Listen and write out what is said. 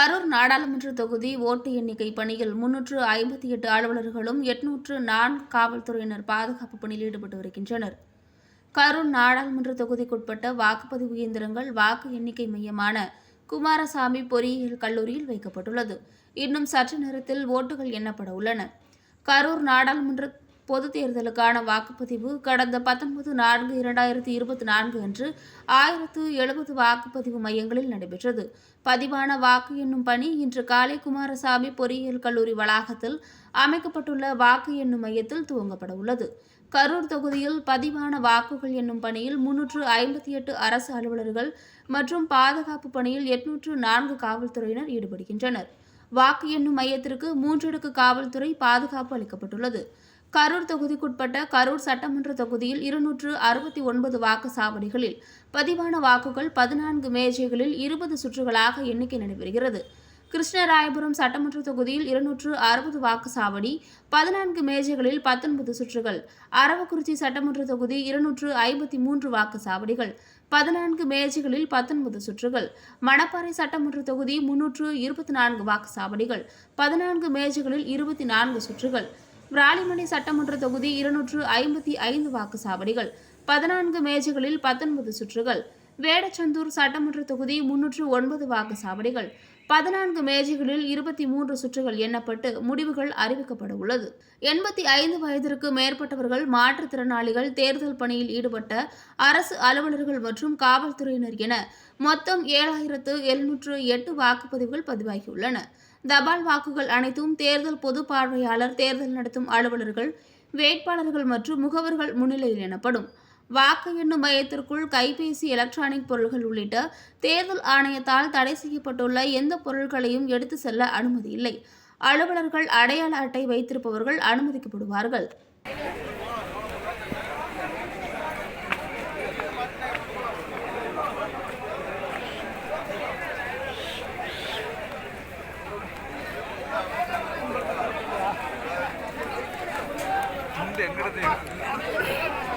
கரூர் நாடாளுமன்ற தொகுதி ஓட்டு எண்ணிக்கை பணியில் முன்னூற்று ஐம்பத்தி எட்டு அலுவலர்களும் எட்நூற்று நான்கு காவல்துறையினர் பாதுகாப்பு பணியில் ஈடுபட்டு வருகின்றனர். கரூர் நாடாளுமன்ற தொகுதிக்குட்பட்ட வாக்குப்பதிவு இயந்திரங்கள் வாக்கு எண்ணிக்கை மையமான குமாரசாமி பொறியியல் கல்லூரியில் வைக்கப்பட்டுள்ளது. இன்னும் சற்று நேரத்தில் ஓட்டுகள் எண்ணப்பட உள்ளன. கரூர் நாடாளுமன்ற பொதுத் தேர்தலுக்கான வாக்குப்பதிவு கடந்த பத்தொன்பது நான்கு இரண்டாயிரத்தி இருபத்தி நான்கு அன்று ஆயிரத்து எழுபது வாக்குப்பதிவு மையங்களில் நடைபெற்றது. பதிவான வாக்கு எண்ணும் பணி இன்று காலை குமாரசாமி பொறியியல் கல்லூரி வளாகத்தில் அமைக்கப்பட்டுள்ள வாக்கு எண்ணும் மையத்தில் துவங்கப்பட உள்ளது. கரூர் தொகுதியில் பதிவான வாக்குகள் என்னும் பணியில் முன்னூற்று ஐம்பத்தி எட்டு அரசு அலுவலர்கள் மற்றும் பாதுகாப்பு பணியில் எட்நூற்று நான்கு காவல்துறையினர் ஈடுபடுகின்றனர். வாக்கு எண்ணும் மையத்திற்கு மூன்றடுக்கு காவல்துறை பாதுகாப்பு அளிக்கப்பட்டுள்ளது. கரூர் தொகுதிக்குட்பட்ட கரூர் சட்டமன்ற தொகுதியில் இருநூற்று அறுபத்தி ஒன்பது வாக்குச்சாவடிகளில் பதிவான வாக்குகள் பதினான்கு மேஜைகளில் இருபது சுற்றுகளாக எண்ணிக்கை நடைபெறுகிறது. கிருஷ்ணராயபுரம் சட்டமன்ற தொகுதியில் இருநூற்று அறுபது வாக்குச்சாவடி பதினான்கு மேஜைகளில் பத்தொன்பது சுற்றுகள் அரவக்குறிச்சி சட்டமன்ற தொகுதி இருநூற்று ஐம்பத்தி மூன்று வாக்குச்சாவடிகள் பதினான்கு மேஜைகளில் பத்தொன்பது சுற்றுகள் மணப்பாறை சட்டமன்ற தொகுதி முன்னூற்று இருபத்தி நான்கு வாக்குச்சாவடிகள் பதினான்கு மேஜைகளில் இருபத்தி நான்கு சுற்றுகள் விராலிமணி சட்டமன்ற தொகுதி இருநூற்று ஐம்பத்தி ஐந்து வாக்குச்சாவடிகள் பதினான்கு மேஜைகளில் பத்தொன்பது சுற்றுகள் வேடச்சந்தூர் சட்டமன்ற தொகுதி முன்னூற்று ஒன்பது வாக்குச்சாவடிகள் பதினான்கு மேஜைகளில் இருபத்தி மூன்று சுற்றுகள் எண்ணப்பட்டு முடிவுகள் அறிவிக்கப்பட உள்ளது. எண்பத்தி ஐந்து வயதிற்கு மேற்பட்டவர்கள் மாற்றுத்திறனாளிகள் தேர்தல் பணியில் ஈடுபட்ட அரசு அலுவலர்கள் மற்றும் காவல்துறையினர் என மொத்தம் ஏழாயிரத்து எழுநூற்று எட்டு வாக்குப்பதிவுகள் பதிவாகியுள்ளன. தபால் வாக்குகள் அனைத்தும் தேர்தல் பொது பார்வையாளர் தேர்தல் நடத்தும் அலுவலர்கள் வேட்பாளர்கள் மற்றும் முகவர்கள் முன்னிலையில் எனப்படும். வாக்கு எண்ணும் மையத்திற்குள் கைபேசி எலக்ட்ரானிக் பொருட்கள் உள்ளிட்ட தேர்தல் ஆணையத்தால் தடை செய்யப்பட்டுள்ள எந்த பொருட்களையும் எடுத்து செல்ல அனுமதி இல்லை. அலுவலர்கள் அடையாள அட்டை வைத்திருப்பவர்கள் அனுமதிக்கப்படுவார்கள். இந்த